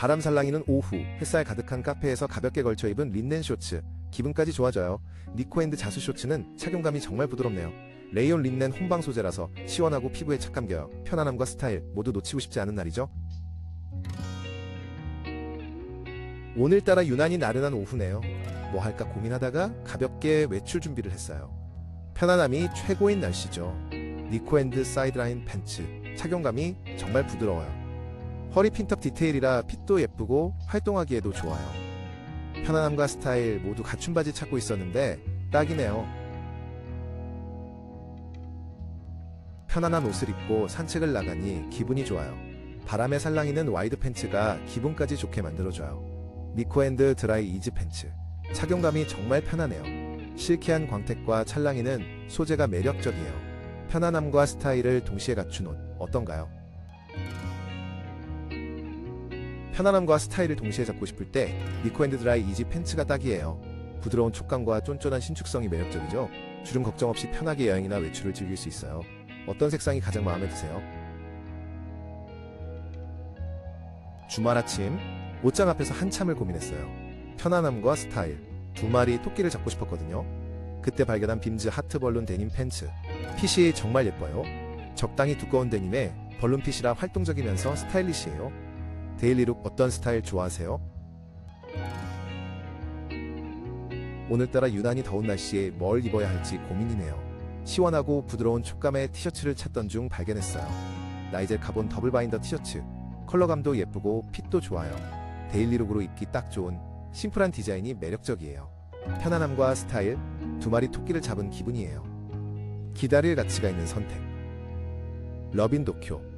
바람살랑이는 오후 햇살 가득한 카페에서 가볍게 걸쳐 입은 린넨 쇼츠 기분까지 좋아져요. 니코앤드 자수 쇼츠는 착용감이 정말 부드럽네요. 레이온 린넨 혼방 소재라서 시원하고 피부에 착 감겨요. 편안함과 스타일 모두 놓치고 싶지 않은 날이죠. 오늘따라 유난히 나른한 오후네요. 뭐 할까 고민하다가 가볍게 외출 준비를 했어요. 편안함이 최고인 날씨죠. 니코앤드 사이드라인 팬츠 착용감이 정말 부드러워요. 허리 핀턱 디테일이라 핏도 예쁘고 활동하기에도 좋아요. 편안함과 스타일 모두 갖춘 바지 찾고 있었는데 딱이네요. 편안한 옷을 입고 산책을 나가니 기분이 좋아요. 바람에 살랑이는 와이드 팬츠가 기분까지 좋게 만들어줘요. 니코앤드 드라이 이즈 팬츠 착용감이 정말 편하네요. 실키한 광택과 찰랑이는 소재가 매력적이에요. 편안함과 스타일을 동시에 갖춘 옷 어떤가요? 편안함과 스타일을 동시에 잡고 싶을 때 니코앤드 드라이 이지 팬츠가 딱이에요. 부드러운 촉감과 쫀쫀한 신축성이 매력적이죠. 주름 걱정 없이 편하게 여행이나 외출을 즐길 수 있어요. 어떤 색상이 가장 마음에 드세요? 주말 아침 옷장 앞에서 한참을 고민했어요. 편안함과 스타일 두 마리 토끼를 잡고 싶었거든요. 그때 발견한 빔즈 하트 벌룬 데님 팬츠 핏이 정말 예뻐요. 적당히 두꺼운 데님에 벌룬 핏이라 활동적이면서 스타일리시해요. 데일리룩 어떤 스타일 좋아하세요? 오늘따라 유난히 더운 날씨에 뭘 입어야 할지 고민이네요. 시원하고 부드러운 촉감의 티셔츠를 찾던 중 발견했어요. 나이젤 카본 더블 바인더 티셔츠. 컬러감도 예쁘고 핏도 좋아요. 데일리룩으로 입기 딱 좋은 심플한 디자인이 매력적이에요. 편안함과 스타일, 두 마리 토끼를 잡은 기분이에요. 기다릴 가치가 있는 선택. 러빈 도쿄.